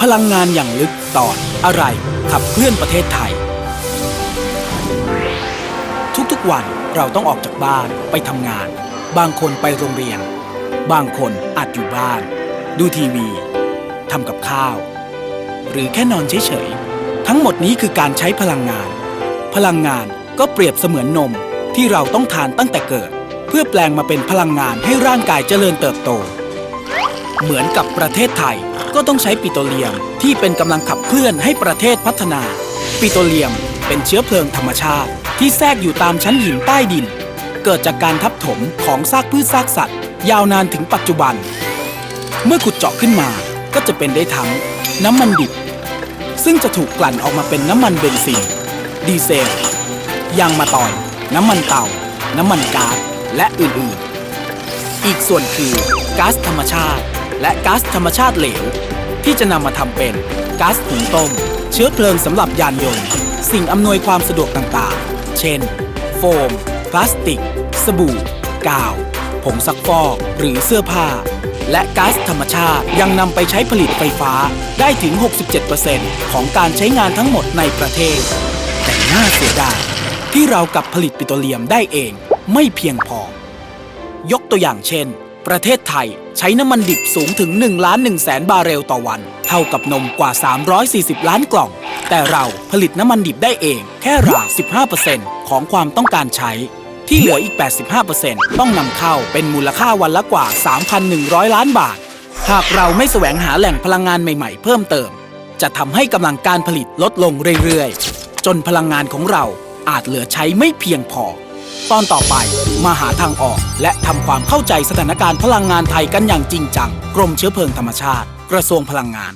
พลังงานอย่างลึกตอนอะไรขับเคลื่อนประเทศไทย ทุกๆวันเราต้องออกจากบ้านไปทำงาน บางคนไปโรงเรียน บางคนอาจอยู่บ้าน ดูทีวีทำกับข้าว หรือแค่นอนเฉยๆ ทั้งหมดนี้คือการใช้พลังงาน พลังงานก็เปรียบเสมือนนมที่เราต้องทานตั้งแต่เกิด เพื่อแปลงมาเป็นพลังงานให้ร่างกายเจริญเติบโต เหมือนกับประเทศไทย ก็ต้องใช้ปิโตรเลียมที่เป็นกำลังขับเคลื่อนให้ประเทศพัฒนา ปิโตรเลียมเป็นเชื้อเพลิงธรรมชาติ ที่แทรกอยู่ตามชั้นหินใต้ดิน เกิดจากการทับถมของซากพืชซากสัตว์ ยาวนานถึงปัจจุบัน เมื่อขุดเจาะขึ้นมาก็จะเป็นได้ทั้ง น้ำมันดิบ ซึ่งจะถูกกลั่นออกมาเป็นน้ำมันเบนซิน ดีเซล ยางมะตอย น้ำมันเตา น้ำมันก๊าซและอื่นๆ อีกส่วนคือก๊าซธรรมชาติ และก๊าซธรรมชาติเหลว ที่จะนำมาทำเป็นก๊าซหุงต้ม เชื้อเพลิงสำหรับยานยนต์ สิ่งอำนวยความสะดวกต่างๆ เช่น โฟม พลาสติก สบู่ กาว ผงซักฟอกหรือเสื้อผ้า และก๊าซธรรมชาติยังนำไปใช้ผลิตไฟฟ้าได้ถึง 67%ของการใช้งานทั้งหมดในประเทศ แต่น่าเสียดายที่เรากับผลิตปิโตรเลียมได้เองไม่เพียงพอ ยกตัวอย่างเช่น ประเทศไทยใช้น้ำมันดิบสูงถึง1ล้าน1แสนบาร์เรลต่อวัน เท่ากับนมกว่า 340 ล้านกล่อง แต่เราผลิตน้ำมันดิบได้เองแค่ราว15%ของความต้องการใช้ ที่เหลืออีก 85%ต้องนำเข้าเป็นมูลค่าวันละกว่า 3,100 ล้านบาท หากเราไม่แสวงหาแหล่งพลังงานใหม่ๆ เพิ่มเติม จะทำให้กำลังการผลิตลดลงเรื่อยๆ จนพลังงานของเราอาจเหลือใช้ไม่เพียงพอ ตอนต่อไป มาหาทางออก และทำความเข้าใจสถานการณ์พลังงานไทยกันอย่างจริงจัง กรมเชื้อเพลิงธรรมชาติ กระทรวงพลังงาน